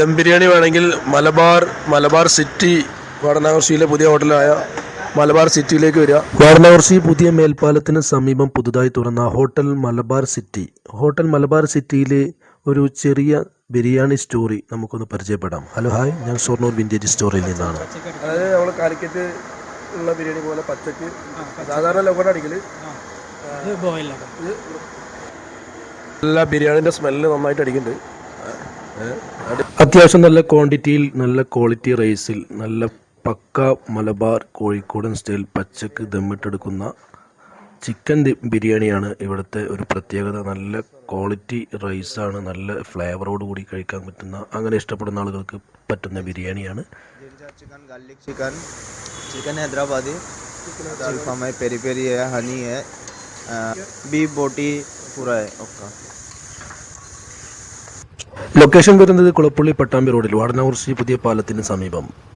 ദം ബിരിയാണി വേണമെങ്കിൽ മലബാർ മലബാർ സിറ്റി വാടനാകുർശിയിലെ പുതിയ ഹോട്ടലായ മലബാർ സിറ്റിയിലേക്ക് വരിക. വാടനാകുർശി പുതിയ മേൽപ്പാലത്തിന് സമീപം പുതുതായി തുറന്ന hotel Malabar city. Hotel Malabar സിറ്റിയിലെ ഒരു ചെറിയ ബിരിയാണി സ്റ്റോറി നമുക്കൊന്ന് പരിചയപ്പെടാം. Hello hi. ഞാൻ ഷൊർണൂർ വിന്റേജ് സ്റ്റോറിയിൽ നിന്നാണ്. അതായത് നമ്മൾ കാലിക്കറ്റ് ഉള്ള ബിരിയാണി പോലെ പച്ചക്ക് സാധാരണ ലോക്കോട്ട് എല്ലാ ബിരിയാണിന്റെ സ്മെല്ല് നന്നായിട്ട് അടിക്കുന്നുണ്ട്. അത്യാവശ്യം നല്ല ക്വാണ്ടിറ്റിയിൽ നല്ല ക്വാളിറ്റി റൈസിൽ നല്ല പക്ക മലബാർ കോഴിക്കോടൻ സ്റ്റൈൽ പച്ചക്ക് ദമ്മിട്ടെടുക്കുന്ന ചിക്കൻ ബിരിയാണിയാണ് ഇവിടുത്തെ ഒരു പ്രത്യേകത. നല്ല ക്വാളിറ്റി റൈസാണ് നല്ല ഫ്ലേവറോട് കൂടി കഴിക്കാൻ പറ്റുന്ന അങ്ങനെ ഇഷ്ടപ്പെടുന്ന ആളുകൾക്ക് പറ്റുന്ന ബിരിയാണിയാണ്. Chicken chicken Hyderabadi peri peri honey beef boti പൂര ഓക്കെ ലൊക്കേഷൻ വരുന്നത് കുളപ്പള്ളി പട്ടാമ്പി റോഡിൽ വാടനാകുർശി പുതിയ പാലത്തിന് സമീപം.